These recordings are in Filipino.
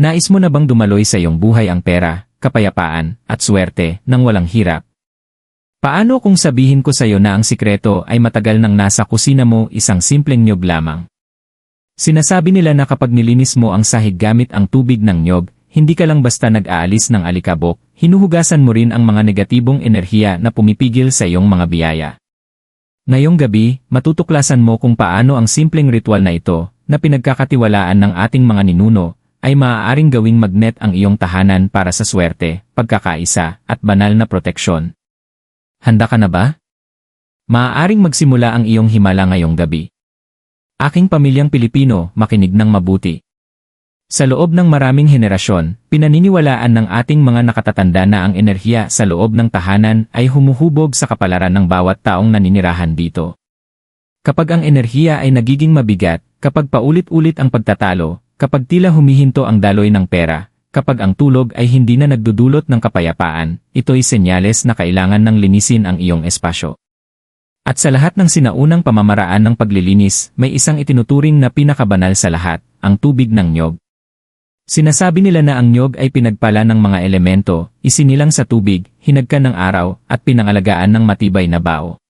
Nais mo na bang dumaloy sa iyong buhay ang pera, kapayapaan, at swerte nang walang hirap? Paano kung sabihin ko sa iyo na ang sikreto ay matagal nang nasa kusina mo isang simpleng nyog lamang? Sinasabi nila na kapag nilinis mo ang sahig gamit ang tubig ng nyog, hindi ka lang basta nag-aalis ng alikabok, hinuhugasan mo rin ang mga negatibong enerhiya na pumipigil sa iyong mga biyaya. Ngayong gabi, matutuklasan mo kung paano ang simpleng ritual na ito, na pinagkakatiwalaan ng ating mga ninuno, ay maaaring gawing magnet ang iyong tahanan para sa swerte, pagkakaisa, at banal na proteksyon. Handa ka na ba? Maaaring magsimula ang iyong himala ngayong gabi. Aking pamilyang Pilipino, makinig ng mabuti. Sa loob ng maraming henerasyon, pinaniniwalaan ng ating mga nakatatanda na ang enerhiya sa loob ng tahanan ay humuhubog sa kapalaran ng bawat taong naninirahan dito. Kapag ang enerhiya ay nagiging mabigat, kapag paulit-ulit ang pagtatalo, kapag tila humihinto ang daloy ng pera, kapag ang tulog ay hindi na nagdudulot ng kapayapaan, ito'y senyales na kailangan ng linisin ang iyong espasyo. At sa lahat ng sinaunang pamamaraan ng paglilinis, may isang itinuturing na pinakabanal sa lahat, ang tubig ng nyog. Sinasabi nila na ang nyog ay pinagpala ng mga elemento, isinilang sa tubig, hinagkan ng araw, at pinangalagaan ng matibay na bao.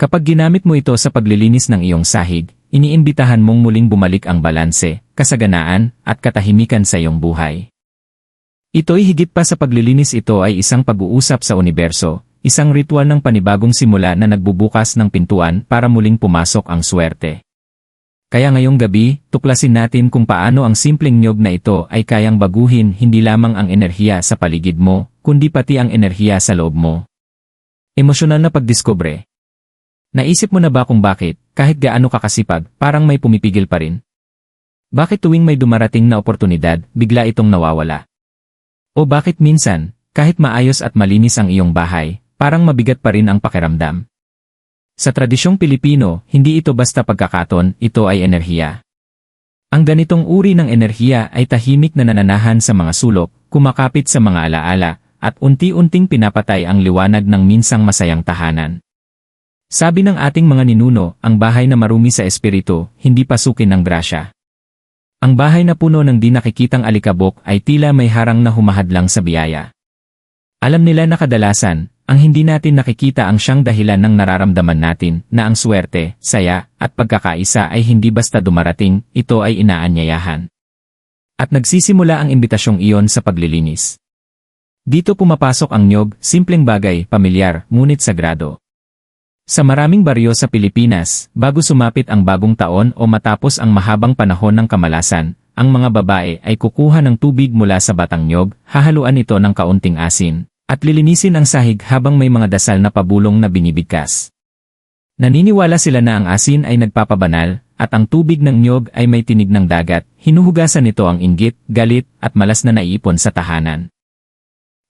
Kapag ginamit mo ito sa paglilinis ng iyong sahig, iniimbitahan mong muling bumalik ang balanse, kasaganaan, at katahimikan sa iyong buhay. Ito'y higit pa sa paglilinis ito ay isang pag-uusap sa universo, isang ritual ng panibagong simula na nagbubukas ng pintuan para muling pumasok ang swerte. Kaya ngayong gabi, tuklasin natin kung paano ang simpleng nyog na ito ay kayang baguhin hindi lamang ang enerhiya sa paligid mo, kundi pati ang enerhiya sa loob mo. Emosyonal na pagdiskubre. Naisip mo na ba kung bakit, kahit gaano kakasipag, parang may pumipigil pa rin? Bakit tuwing may dumarating na oportunidad, bigla itong nawawala? O bakit minsan, kahit maayos at malinis ang iyong bahay, parang mabigat pa rin ang pakiramdam? Sa tradisyong Pilipino, hindi ito basta pagkakaton, ito ay enerhiya. Ang ganitong uri ng enerhiya ay tahimik na nananahan sa mga sulok, kumakapit sa mga alaala, at unti-unting pinapatay ang liwanag ng minsang masayang tahanan. Sabi ng ating mga ninuno, ang bahay na marumi sa espiritu, hindi pasukin ng grasya. Ang bahay na puno ng di nakikitang alikabok ay tila may harang na humahadlang sa biyaya. Alam nila na kadalasan, ang hindi natin nakikita ang siyang dahilan ng nararamdaman natin na ang swerte, saya, at pagkakaisa ay hindi basta dumarating, ito ay inaanyayahan. At nagsisimula ang imbitasyong iyon sa paglilinis. Dito pumapasok ang nyog, simpleng bagay, pamilyar, ngunit sagrado. Sa maraming baryo sa Pilipinas, bago sumapit ang bagong taon o matapos ang mahabang panahon ng kamalasan, ang mga babae ay kukuha ng tubig mula sa batang nyog, hahaluan ito ng kaunting asin, at lilinisin ang sahig habang may mga dasal na pabulong na binibigkas. Naniniwala sila na ang asin ay nagpapabanal, at ang tubig ng nyog ay may tinig ng dagat, hinuhugasan nito ang inggit, galit, at malas na naiipon sa tahanan.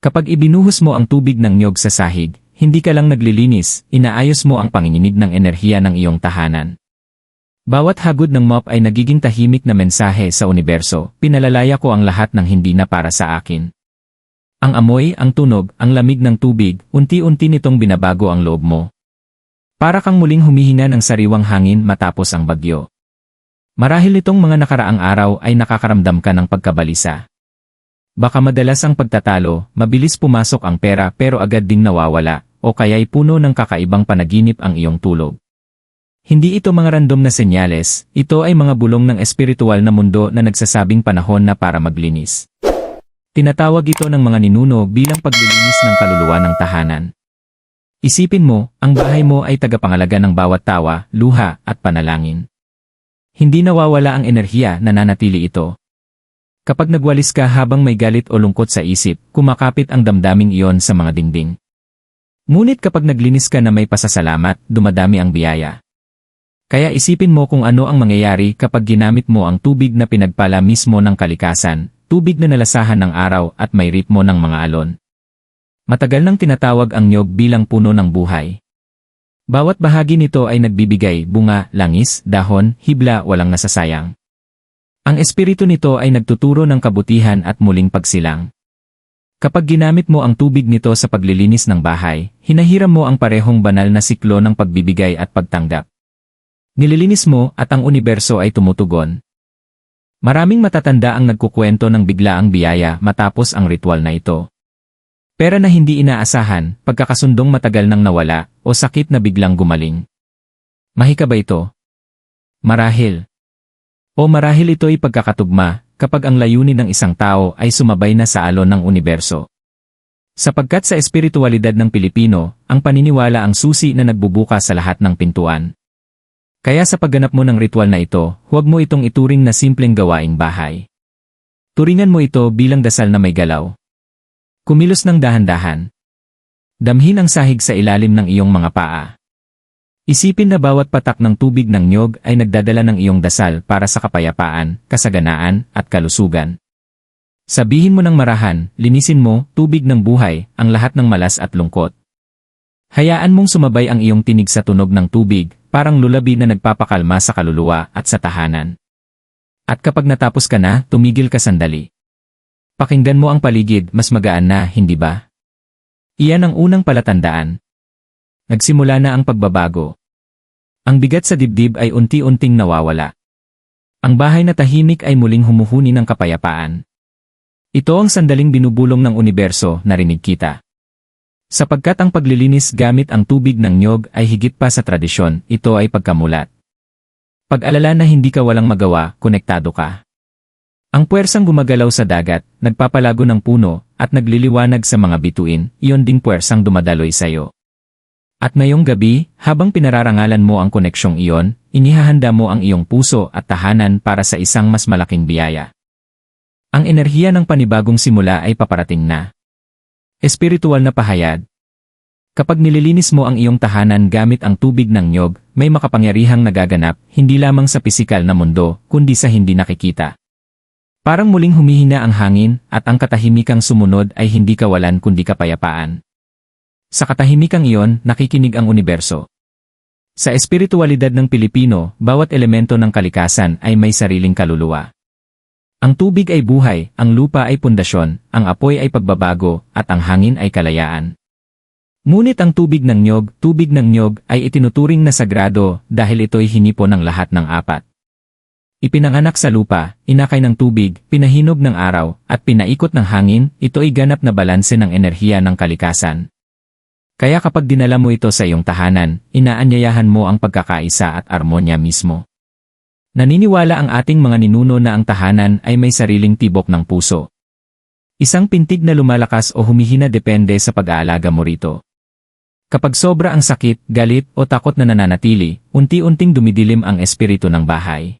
Kapag ibinuhos mo ang tubig ng nyog sa sahig, hindi ka lang naglilinis, inaayos mo ang panginginig ng enerhiya ng iyong tahanan. Bawat hagod ng mop ay nagiging tahimik na mensahe sa universo, pinalalaya ko ang lahat ng hindi na para sa akin. Ang amoy, ang tunog, ang lamig ng tubig, unti-unti nitong binabago ang loob mo. Para kang muling humihina ng sariwang hangin matapos ang bagyo. Marahil nitong mga nakaraang araw ay nakakaramdam ka ng pagkabalisa. Baka madalas ang pagtatalo, mabilis pumasok ang pera pero agad ding nawawala, o kaya'y puno ng kakaibang panaginip ang iyong tulog. Hindi ito mga random na senyales, ito ay mga bulong ng espiritual na mundo na nagsasabing panahon na para maglinis. Tinatawag ito ng mga ninuno bilang paglilinis ng kaluluwa ng tahanan. Isipin mo, ang bahay mo ay tagapangalaga ng bawat tawa, luha, at panalangin. Hindi nawawala ang enerhiya na nanatili ito. Kapag nagwalis ka habang may galit o lungkot sa isip, kumakapit ang damdaming iyon sa mga dingding. Ngunit kapag naglinis ka na may pasasalamat, dumadami ang biyaya. Kaya isipin mo kung ano ang mangyayari kapag ginamit mo ang tubig na pinagpala mismo ng kalikasan, tubig na nalasahan ng araw at may ritmo ng mga alon. Matagal nang tinatawag ang nyog bilang puno ng buhay. Bawat bahagi nito ay nagbibigay bunga, langis, dahon, hibla, walang nasasayang. Ang espiritu nito ay nagtuturo ng kabutihan at muling pagsilang. Kapag ginamit mo ang tubig nito sa paglilinis ng bahay, hinahiram mo ang parehong banal na siklo ng pagbibigay at pagtanggap. Nililinis mo at ang universo ay tumutugon. Maraming matatanda ang nagkukwento ng biglaang biyaya matapos ang ritual na ito. Pera na hindi inaasahan, pagkakasundong matagal nang nawala, o sakit na biglang gumaling. Mahika ba ito? Marahil. O marahil ito'y pagkakatugma, kapag ang layunin ng isang tao ay sumabay na sa alon ng universo. Sapagkat sa espiritualidad ng Pilipino, ang paniniwala ang susi na nagbubuka sa lahat ng pintuan. Kaya sa pagganap mo ng ritual na ito, huwag mo itong ituring na simpleng gawaing bahay. Turingan mo ito bilang dasal na may galaw. Kumilos ng dahan-dahan. Damhin ang sahig sa ilalim ng iyong mga paa. Isipin na bawat patak ng tubig ng nyog ay nagdadala ng iyong dasal para sa kapayapaan, kasaganaan, at kalusugan. Sabihin mo ng marahan, linisin mo, tubig ng buhay, ang lahat ng malas at lungkot. Hayaan mong sumabay ang iyong tinig sa tunog ng tubig, parang lulabi na nagpapakalma sa kaluluwa at sa tahanan. At kapag natapos ka na, tumigil ka sandali. Pakinggan mo ang paligid, mas magaan na, hindi ba? Iyan ang unang palatandaan. Nagsimula na ang pagbabago. Ang bigat sa dibdib ay unti-unting nawawala. Ang bahay na tahimik ay muling humuhuni ng kapayapaan. Ito ang sandaling binubulong ng universo, narinig kita. Sapagkat ang paglilinis gamit ang tubig ng nyog ay higit pa sa tradisyon, ito ay pagkamulat. Pag-alala na hindi ka walang magawa, konektado ka. Ang puwersang gumagalaw sa dagat, nagpapalago ng puno, at nagliliwanag sa mga bituin, iyon ding puwersang dumadaloy sa'yo. At ngayong gabi, habang pinararangalan mo ang koneksyong iyon, inihahanda mo ang iyong puso at tahanan para sa isang mas malaking biyaya. Ang enerhiya ng panibagong simula ay paparating na. Espiritual na pahayag. Kapag nililinis mo ang iyong tahanan gamit ang tubig ng nyog, may makapangyarihang nagaganap, hindi lamang sa pisikal na mundo, kundi sa hindi nakikita. Parang muling humihina ang hangin, at ang katahimikang sumunod ay hindi kawalan kundi kapayapaan. Sa katahimikang iyon, nakikinig ang universo. Sa espiritualidad ng Pilipino, bawat elemento ng kalikasan ay may sariling kaluluwa. Ang tubig ay buhay, ang lupa ay pundasyon, ang apoy ay pagbabago, at ang hangin ay kalayaan. Ngunit ang tubig ng nyog, tubig ng nyog ay itinuturing na sagrado dahil ito'y hinipo ng lahat ng apat. Ipinanganak sa lupa, inakay ng tubig, pinahinog ng araw, at pinaikot ng hangin, ito ay ganap na balanse ng enerhiya ng kalikasan. Kaya kapag dinala mo ito sa iyong tahanan, inaanyayahan mo ang pagkakaisa at armonya mismo. Naniniwala ang ating mga ninuno na ang tahanan ay may sariling tibok ng puso. Isang pintig na lumalakas o humihina depende sa pag-aalaga mo rito. Kapag sobra ang sakit, galit o takot na nananatili, unti-unting dumidilim ang espiritu ng bahay.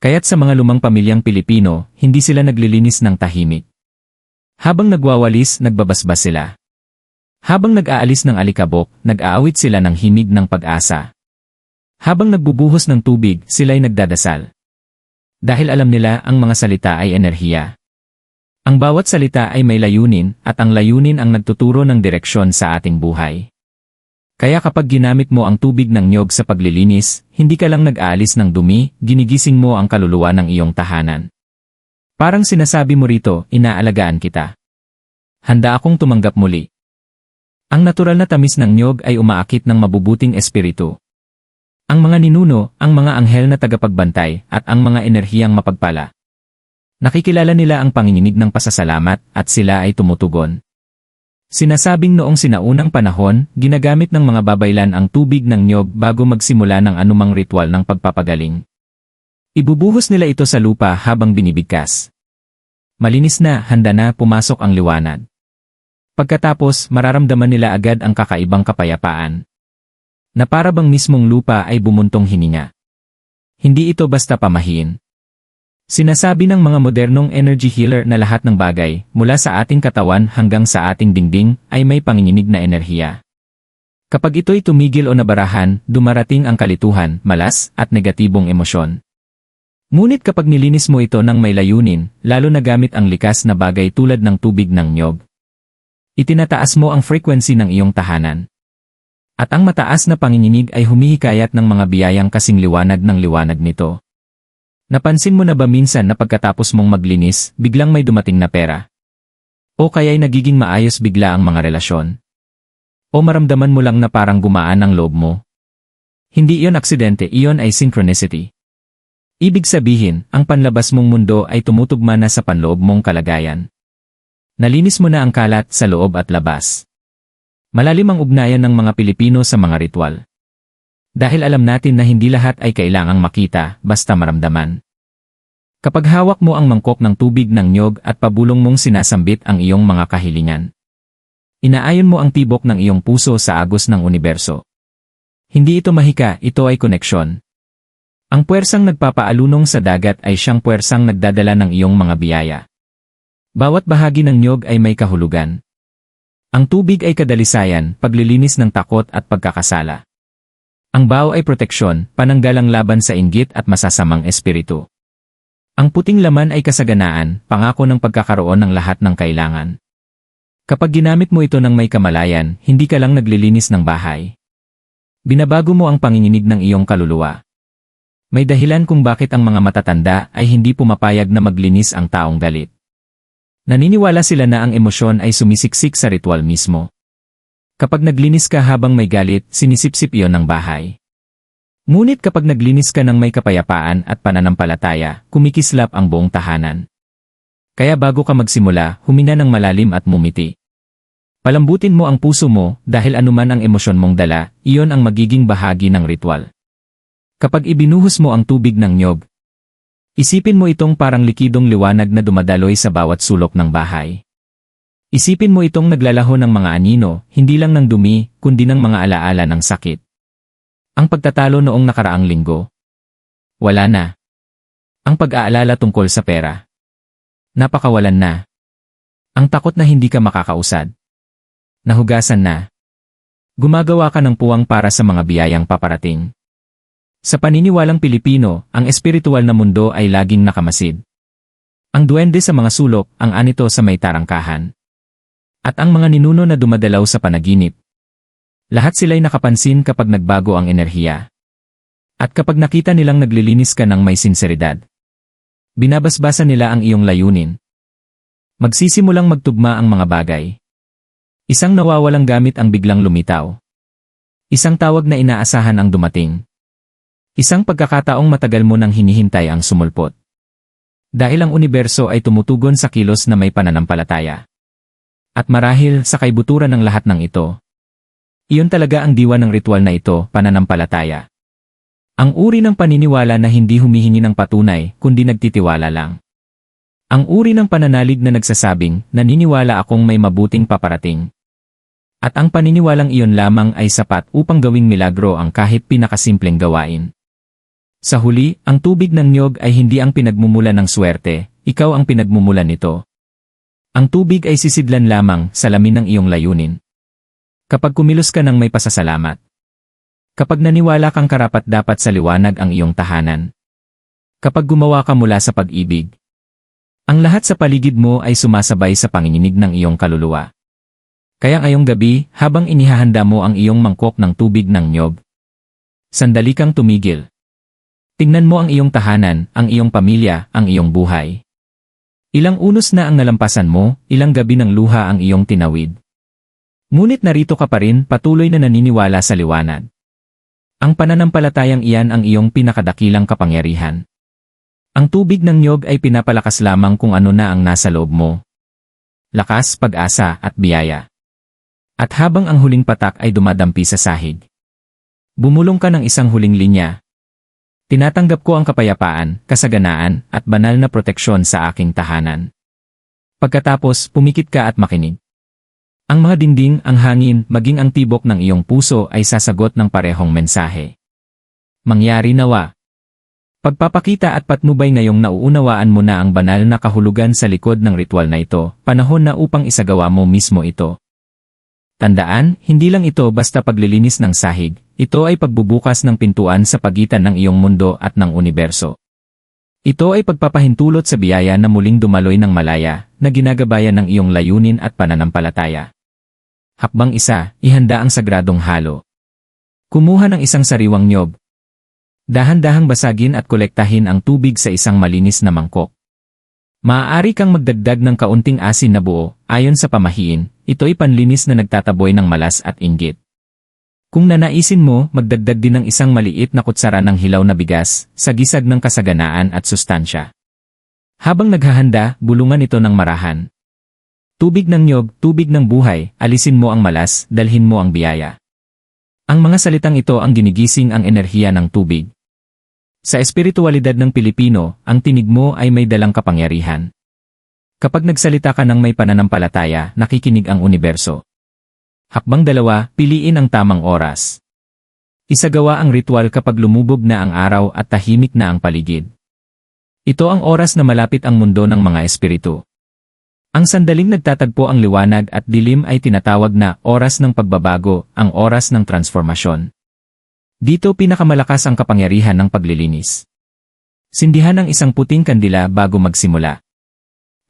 Kaya't sa mga lumang pamilyang Pilipino, hindi sila naglilinis ng tahimik. Habang nagwawalis, nagbabasbas sila. Habang nag-aalis ng alikabok, nag-aawit sila ng himig ng pag-asa. Habang nagbubuhos ng tubig, sila'y nagdadasal. Dahil alam nila ang mga salita ay enerhiya. Ang bawat salita ay may layunin at ang layunin ang nagtuturo ng direksyon sa ating buhay. Kaya kapag ginamit mo ang tubig ng nyog sa paglilinis, hindi ka lang nag-aalis ng dumi, ginigising mo ang kaluluwa ng iyong tahanan. Parang sinasabi mo rito, inaalagaan kita. Handa akong tumanggap muli. Ang natural na tamis ng nyog ay umaakit ng mabubuting espiritu. Ang mga ninuno, ang mga anghel na tagapagbantay, at ang mga enerhiyang mapagpala. Nakikilala nila ang panginginig ng pasasalamat at sila ay tumutugon. Sinasabing noong sinaunang panahon, ginagamit ng mga babaylan ang tubig ng nyog bago magsimula ng anumang ritual ng pagpapagaling. Ibubuhos nila ito sa lupa habang binibigkas. Malinis na, handa na, pumasok ang liwanag. Pagkatapos, mararamdaman nila agad ang kakaibang kapayapaan na para bang mismong lupa ay bumuntong hininga. Hindi ito basta pamahiin. Sinasabi ng mga modernong energy healer na lahat ng bagay, mula sa ating katawan hanggang sa ating dingding, ay may panginginig na enerhiya. Kapag ito'y tumigil o nabarahan, dumarating ang kalituhan, malas, at negatibong emosyon. Ngunit kapag nilinis mo ito ng may layunin, lalo na gamit ang likas na bagay tulad ng tubig ng nyog, itinataas mo ang frequency ng iyong tahanan. At ang mataas na panginginig ay humihikayat ng mga biyayang kasing liwanag ng liwanag nito. Napansin mo na ba minsan na pagkatapos mong maglinis, biglang may dumating na pera? O kaya'y nagiging maayos bigla ang mga relasyon? O maramdaman mo lang na parang gumaan ang loob mo? Hindi iyon aksidente, iyon ay synchronicity. Ibig sabihin, ang panlabas mong mundo ay tumutugma na sa panloob mong kalagayan. Nalinis mo na ang kalat sa loob at labas. Malalim ang ugnayan ng mga Pilipino sa mga ritual. Dahil alam natin na hindi lahat ay kailangang makita, basta maramdaman. Kapag hawak mo ang mangkok ng tubig ng nyog at pabulong mong sinasambit ang iyong mga kahilingan. Inaayon mo ang tibok ng iyong puso sa agos ng universo. Hindi ito mahika, ito ay koneksyon. Ang puwersang nagpapaalunong sa dagat ay siyang puwersang nagdadala ng iyong mga biyaya. Bawat bahagi ng nyog ay may kahulugan. Ang tubig ay kadalisayan, paglilinis ng takot at pagkakasala. Ang bao ay proteksyon, pananggalang laban sa inggit at masasamang espiritu. Ang puting laman ay kasaganaan, pangako ng pagkakaroon ng lahat ng kailangan. Kapag ginamit mo ito ng may kamalayan, hindi ka lang naglilinis ng bahay. Binabago mo ang panginginig ng iyong kaluluwa. May dahilan kung bakit ang mga matatanda ay hindi pumapayag na maglinis ang taong galit. Naniniwala sila na ang emosyon ay sumisiksik sa ritual mismo. Kapag naglinis ka habang may galit, sinisipsip iyon ng bahay. Ngunit kapag naglinis ka ng may kapayapaan at pananampalataya, kumikislap ang buong tahanan. Kaya bago ka magsimula, humina ng malalim at mumiti. Palambutin mo ang puso mo dahil anuman ang emosyon mong dala, iyon ang magiging bahagi ng ritual. Kapag ibinuhos mo ang tubig ng nyog, isipin mo itong parang likidong liwanag na dumadaloy sa bawat sulok ng bahay. Isipin mo itong naglalaho ng mga anino, hindi lang ng dumi, kundi ng mga alaala ng sakit. Ang pagtatalo noong nakaraang linggo. Wala na. Ang pag-aalala tungkol sa pera. Napakawalan na. Ang takot na hindi ka makakausad. Nahugasan na. Gumagawa ka ng puwang para sa mga biyayang paparating. Sa paniniwalang Pilipino, ang espiritual na mundo ay laging nakamasid. Ang duwende sa mga sulok, ang anito sa may tarangkahan. At ang mga ninuno na dumadalaw sa panaginip. Lahat sila'y nakapansin kapag nagbago ang enerhiya. At kapag nakita nilang naglilinis ka ng may sinseridad. Binabasbasa nila ang iyong layunin. Magsisimulang magtugma ang mga bagay. Isang nawawalang gamit ang biglang lumitaw. Isang tawag na inaasahan ang dumating. Isang pagkakataong matagal mo nang hinihintay ang sumulpot. Dahil ang universo ay tumutugon sa kilos na may pananampalataya. At marahil sa kaibuturan ng lahat ng ito. Iyon talaga ang diwa ng ritual na ito, pananampalataya. Ang uri ng paniniwala na hindi humihingi ng patunay, kundi nagtitiwala lang. Ang uri ng pananalig na nagsasabing, naniniwala akong may mabuting paparating. At ang paniniwalang iyon lamang ay sapat upang gawing milagro ang kahit pinakasimpleng gawain. Sa huli, ang tubig ng niyog ay hindi ang pinagmumulan ng swerte, ikaw ang pinagmumulan nito. Ang tubig ay sisidlan lamang sa lamin ng iyong layunin. Kapag kumilos ka ng may pasasalamat. Kapag naniwala kang karapat dapat sa liwanag ang iyong tahanan. Kapag gumawa ka mula sa pag-ibig. Ang lahat sa paligid mo ay sumasabay sa panginginig ng iyong kaluluwa. Kaya ngayong gabi, habang inihahanda mo ang iyong mangkok ng tubig ng nyog, sandali kang tumigil. Tingnan mo ang iyong tahanan, ang iyong pamilya, ang iyong buhay. Ilang unos na ang nalampasan mo, ilang gabi ng luha ang iyong tinawid. Ngunit narito ka pa rin patuloy na naniniwala sa liwanag. Ang pananampalatayang iyan ang iyong pinakadakilang kapangyarihan. Ang tubig ng nyog ay pinapalakas lamang kung ano na ang nasa loob mo. Lakas, pag-asa, at biyaya. At habang ang huling patak ay dumadampi sa sahig. Bumulong ka ng isang huling linya, Tinatanggap ko ang kapayapaan, kasaganaan, at banal na proteksyon sa aking tahanan. Pagkatapos, pumikit ka at makinig. Ang mga dingding, ang hangin, maging ang tibok ng iyong puso ay sasagot ng parehong mensahe. Mangyari nawa. Pagpapakita at patnubay ngayong nauunawaan mo na ang banal na kahulugan sa likod ng ritual na ito, panahon na upang isagawa mo mismo ito. Tandaan, hindi lang ito basta paglilinis ng sahig, ito ay pagbubukas ng pintuan sa pagitan ng iyong mundo at ng universo. Ito ay pagpapahintulot sa biyaya na muling dumaloy ng malaya, na ginagabayan ng iyong layunin at pananampalataya. Hakbang isa, ihanda ang sagradong halo. Kumuha ng isang sariwang nyob. Dahan-dahang basagin at kolektahin ang tubig sa isang malinis na mangkok. Maaari kang magdagdag ng kaunting asin na buo, ayon sa pamahiin, ito'y panlinis na nagtataboy ng malas at inggit. Kung nanaisin mo, magdagdag din ng isang maliit na kutsara ng hilaw na bigas sa gisag ng kasaganaan at sustansya. Habang naghahanda, bulungan ito ng marahan. Tubig ng nyog, tubig ng buhay, alisin mo ang malas, dalhin mo ang biyaya. Ang mga salitang ito ang ginigising ang enerhiya ng tubig. Sa espiritualidad ng Pilipino, ang tinig mo ay may dalang kapangyarihan. Kapag nagsalita ka ng may pananampalataya, nakikinig ang universo. Hakbang dalawa, piliin ang tamang oras. Isagawa ang ritual kapag lumubog na ang araw at tahimik na ang paligid. Ito ang oras na malapit ang mundo ng mga espiritu. Ang sandaling nagtatagpo ang liwanag at dilim ay tinatawag na oras ng pagbabago, ang oras ng transformasyon. Dito pinakamalakas ang kapangyarihan ng paglilinis. Sindihan ang isang puting kandila bago magsimula.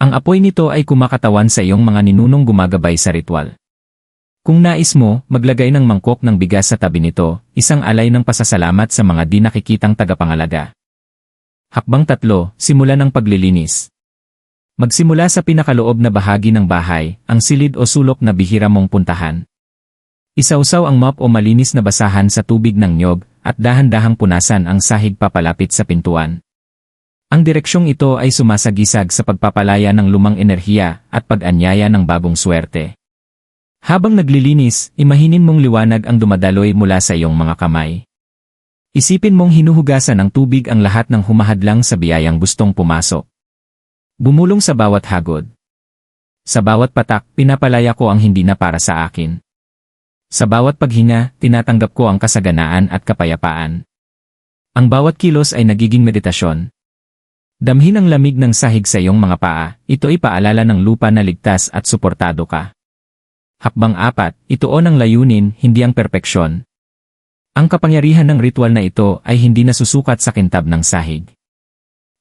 Ang apoy nito ay kumakatawan sa iyong mga ninunong gumagabay sa ritual. Kung nais mo, maglagay ng mangkok ng bigas sa tabi nito, isang alay ng pasasalamat sa mga di nakikitang tagapangalaga. Hakbang tatlo, simulan ng paglilinis. Magsimula sa pinakaloob na bahagi ng bahay, ang silid o sulok na bihira mong puntahan. Isausaw ang mop o malinis na basahan sa tubig ng nyog at dahan-dahang punasan ang sahig papalapit sa pintuan. Ang direksyong ito ay sumasagisag sa pagpapalaya ng lumang enerhiya at pag-anyaya ng bagong swerte. Habang naglilinis, imahinin mong liwanag ang dumadaloy mula sa iyong mga kamay. Isipin mong hinuhugasan ng tubig ang lahat ng humahadlang sa biyayang gustong pumasok. Bumulong sa bawat hagod. Sa bawat patak, pinapalaya ko ang hindi na para sa akin. Sa bawat paghinga, tinatanggap ko ang kasaganaan at kapayapaan. Ang bawat kilos ay nagiging meditasyon. Damhin ang lamig ng sahig sa iyong mga paa, ito ay paalala ng lupa na ligtas at suportado ka. Hakbang apat, ituon ang layunin, hindi ang perpeksyon. Ang kapangyarihan ng ritual na ito ay hindi nasusukat sa kintab ng sahig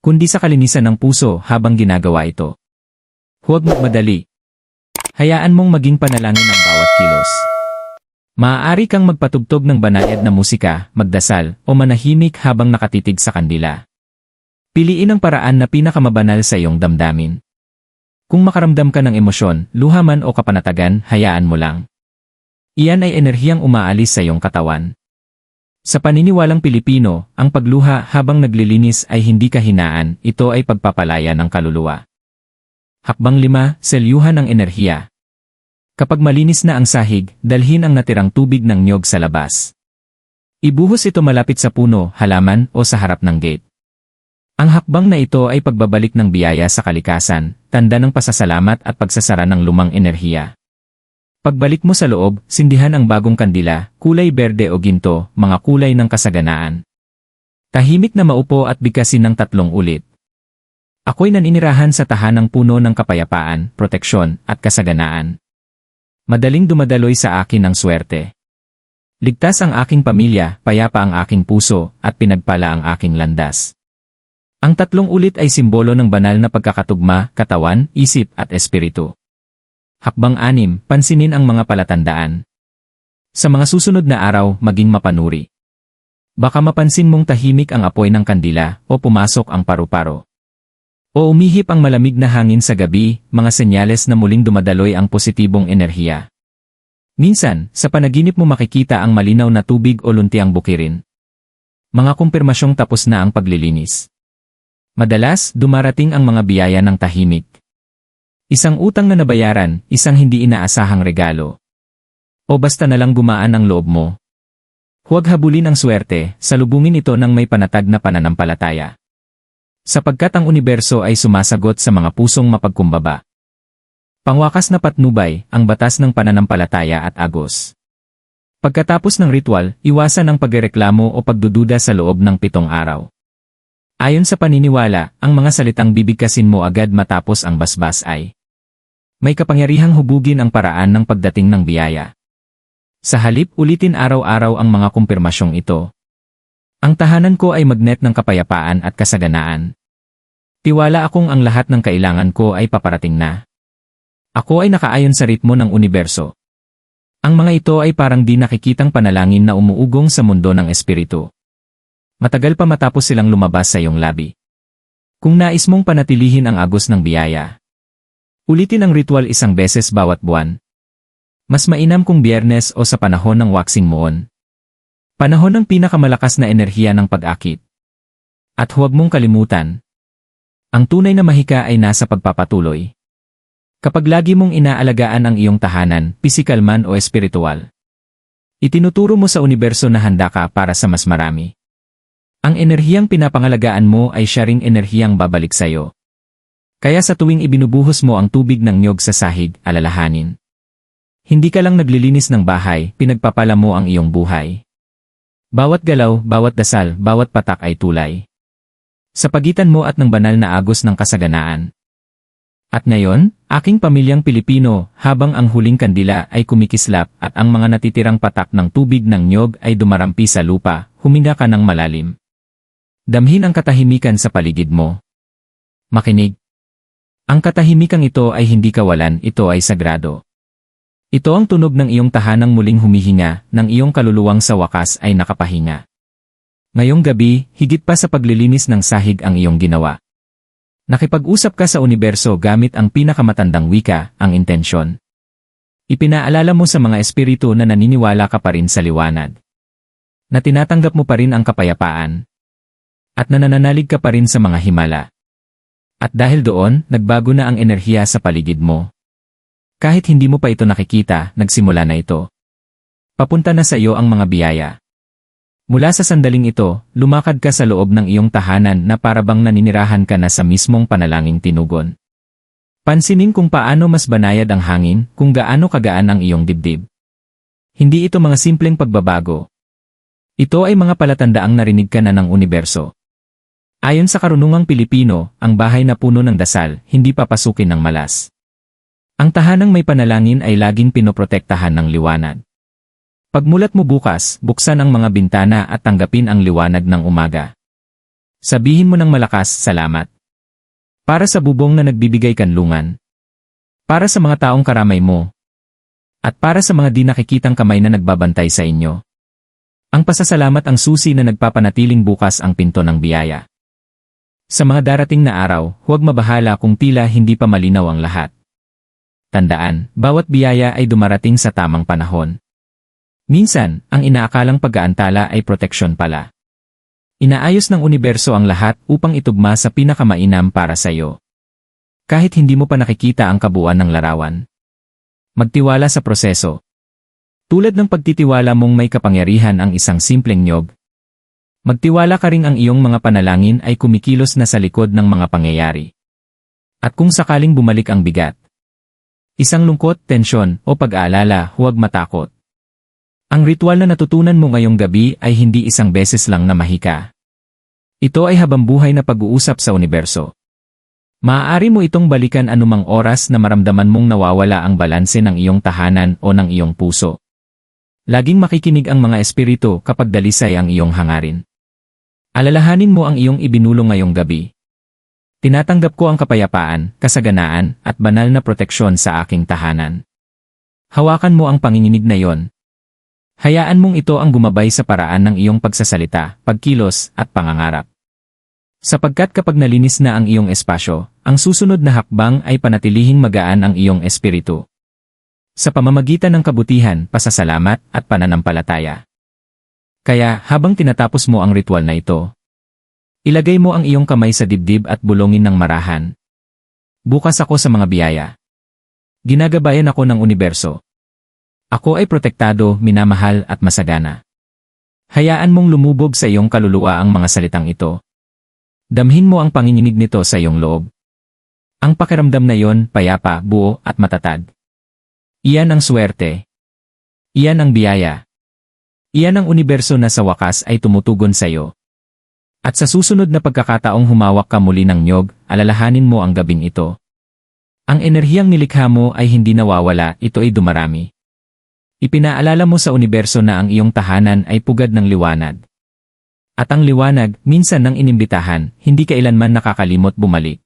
kundi sa kalinisan ng puso habang ginagawa ito. Huwag magmadali. Hayaan mong maging panalangin ang bawat kilos. Maaari kang magpatugtog ng banayad na musika, magdasal, o manahimik habang nakatitig sa kandila. Piliin ang paraan na pinakamabanal sa iyong damdamin. Kung makaramdam ka ng emosyon, luhaman o kapanatagan, hayaan mo lang. Iyan ay enerhiyang umaalis sa iyong katawan. Sa paniniwalang Pilipino, ang pagluha habang naglilinis ay hindi kahinaan, ito ay pagpapalaya ng kaluluwa. Hakbang lima, selyuhan ng enerhiya. Kapag malinis na ang sahig, dalhin ang natirang tubig ng nyog sa labas. Ibuhos ito malapit sa puno, halaman o sa harap ng gate. Ang hakbang na ito ay pagbabalik ng biyaya sa kalikasan, tanda ng pasasalamat at pagsasara ng lumang enerhiya. Pagbalik mo sa loob, sindihan ang bagong kandila, kulay berde o ginto, mga kulay ng kasaganaan. Tahimik na maupo at bigkasin ng tatlong ulit. Ako'y naninirahan sa tahanang puno ng kapayapaan, proteksyon, at kasaganaan. Madaling dumadaloy sa akin ang swerte. Ligtas ang aking pamilya, payapa ang aking puso, at pinagpala ang aking landas. Ang tatlong ulit ay simbolo ng banal na pagkakatugma, katawan, isip at espiritu. Hakbang anim, pansinin ang mga palatandaan. Sa mga susunod na araw, maging mapanuri. Baka mapansin mong tahimik ang apoy ng kandila o pumasok ang paru-paro. O umihip ang malamig na hangin sa gabi, mga senyales na muling dumadaloy ang positibong enerhiya. Minsan, sa panaginip mo makikita ang malinaw na tubig o luntiang bukirin. Mga kumpirmasyong tapos na ang paglilinis. Madalas, dumarating ang mga biyaya ng tahimik. Isang utang na nabayaran, isang hindi inaasahang regalo. O basta na lang gumaan ang loob mo. Huwag habulin ang swerte, salubungin ito ng may panatag na pananampalataya. Sapagkat ang universo ay sumasagot sa mga pusong mapagkumbaba. Pangwakas na patnubay, ang batas ng pananampalataya at agos. Pagkatapos ng ritual, iwasan ang pagreklamo o pagdududa sa loob ng pitong araw. Ayon sa paniniwala, ang mga salitang bibigkasin mo agad matapos ang basbas ay may kapangyarihang hubugin ang paraan ng pagdating ng biyaya. Sa halip ulitin araw-araw ang mga kumpirmasyong ito. Ang tahanan ko ay magnet ng kapayapaan at kasaganaan. Tiwala akong ang lahat ng kailangan ko ay paparating na. Ako ay nakaayon sa ritmo ng universo. Ang mga ito ay parang di nakikitang panalangin na umuugong sa mundo ng espiritu. Matagal pa matapos silang lumabas sa iyong labi. Kung nais mong panatilihin ang agos ng biyaya, ulitin ang ritual isang beses bawat buwan. Mas mainam kung biyernes o sa panahon ng waxing moon, Panahon ng pinakamalakas na enerhiya ng pag-akit. At huwag mong kalimutan, ang tunay na mahika ay nasa pagpapatuloy. Kapag lagi mong inaalagaan ang iyong tahanan, pisikal man o espiritual, itinuturo mo sa universo na handa ka para sa mas marami. Ang enerhiyang pinapangalagaan mo ay siya ring enerhiyang babalik sa'yo. Kaya sa tuwing ibinubuhos mo ang tubig ng nyog sa sahig, alalahanin. Hindi ka lang naglilinis ng bahay, pinagpapala mo ang iyong buhay. Bawat galaw, bawat dasal, bawat patak ay tulay. Sa pagitan mo at ng banal na agos ng kasaganaan. At ngayon, aking pamilyang Pilipino, habang ang huling kandila ay kumikislap at ang mga natitirang patak ng tubig ng nyog ay dumarampi sa lupa, huminga ka ng malalim. Damhin ang katahimikan sa paligid mo. Makinig. Ang katahimikang ito ay hindi kawalan, ito ay sagrado. Ito ang tunog ng iyong tahanang muling humihinga, ng iyong kaluluwang sa wakas ay nakapahinga. Ngayong gabi, higit pa sa paglilinis ng sahig ang iyong ginawa. Nakipag-usap ka sa universo gamit ang pinakamatandang wika, ang intensyon. Ipinaalala mo sa mga espiritu na naniniwala ka pa rin sa liwanag. Na tinatanggap mo pa rin ang kapayapaan. At nananalig ka pa rin sa mga himala. At dahil doon, nagbago na ang enerhiya sa paligid mo. Kahit hindi mo pa ito nakikita, nagsimula na ito. Papunta na sa iyo ang mga biyaya. Mula sa sandaling ito, lumakad ka sa loob ng iyong tahanan na parabang naninirahan ka na sa mismong panalangin tinugon. Pansinin kung paano mas banayad ang hangin, kung gaano kagaan ang iyong dibdib. Hindi ito mga simpleng pagbabago. Ito ay mga palatandaang narinig ka na ng universo. Ayon sa karunungang Pilipino, ang bahay na puno ng dasal, hindi papasukin ng malas. Ang tahanang may panalangin ay laging pinoprotektahan ng liwanag. Pagmulat mo bukas, buksan ang mga bintana at tanggapin ang liwanag ng umaga. Sabihin mo ng malakas, salamat. Para sa bubong na nagbibigay kanlungan. Para sa mga taong karamay mo. At para sa mga di nakikitang kamay na nagbabantay sa inyo. Ang pasasalamat ang susi na nagpapanatiling bukas ang pinto ng biyaya. Sa mga darating na araw, huwag mabahala kung tila hindi pa malinaw ang lahat. Tandaan, bawat biyaya ay dumarating sa tamang panahon. Minsan, ang inaakalang pag-aantala ay proteksyon pala. Inaayos ng universo ang lahat upang itugma sa pinakamainam para sa iyo. Kahit hindi mo pa nakikita ang kabuuan ng larawan. Magtiwala sa proseso. Tulad ng pagtitiwala mong may kapangyarihan ang isang simpleng nyog. Magtiwala ka rin ang iyong mga panalangin ay kumikilos na sa likod ng mga pangyayari. At kung sakaling bumalik ang bigat, isang lungkot, tensyon, o pag-aalala, huwag matakot. Ang ritual na natutunan mo ngayong gabi ay hindi isang beses lang na mahika. Ito ay habambuhay na pag-uusap sa universo. Maaari mo itong balikan anumang oras na maramdaman mong nawawala ang balanse ng iyong tahanan o ng iyong puso. Laging makikinig ang mga espiritu kapag dalisay ang iyong hangarin. Alalahanin mo ang iyong ibinulong ngayong gabi. Tinatanggap ko ang kapayapaan, kasaganaan, at banal na proteksyon sa aking tahanan. Hawakan mo ang panginginig na yon, Hayaan mong ito ang gumabay sa paraan ng iyong pagsasalita, pagkilos, at pangangarap. Sapagkat kapag nalinis na ang iyong espasyo, ang susunod na hakbang ay panatilihing magaan ang iyong espiritu. Sa pamamagitan ng kabutihan, pasasalamat, at pananampalataya. Kaya, habang tinatapos mo ang ritual na ito, ilagay mo ang iyong kamay sa dibdib at bulongin ng marahan. Bukas ako sa mga biyaya. Ginagabayan ako ng universo. Ako ay protektado, minamahal at masagana. Hayaan mong lumubog sa iyong kaluluwa ang mga salitang ito. Damhin mo ang panginginig nito sa iyong loob. Ang pakiramdam na yon, payapa, buo, at matatag. Iyan ang swerte. Iyan ang biyaya. Iyan ang universo na sa wakas ay tumutugon sa iyo. At sa susunod na pagkakataong humawak ka muli ng nyog, alalahanin mo ang gabing ito. Ang enerhiyang nilikha mo ay hindi nawawala, ito ay dumarami. Ipinaalala mo sa universo na ang iyong tahanan ay pugad ng liwanag. At ang liwanag, minsan nang inimbitahan, hindi kailanman nakakalimot bumalik.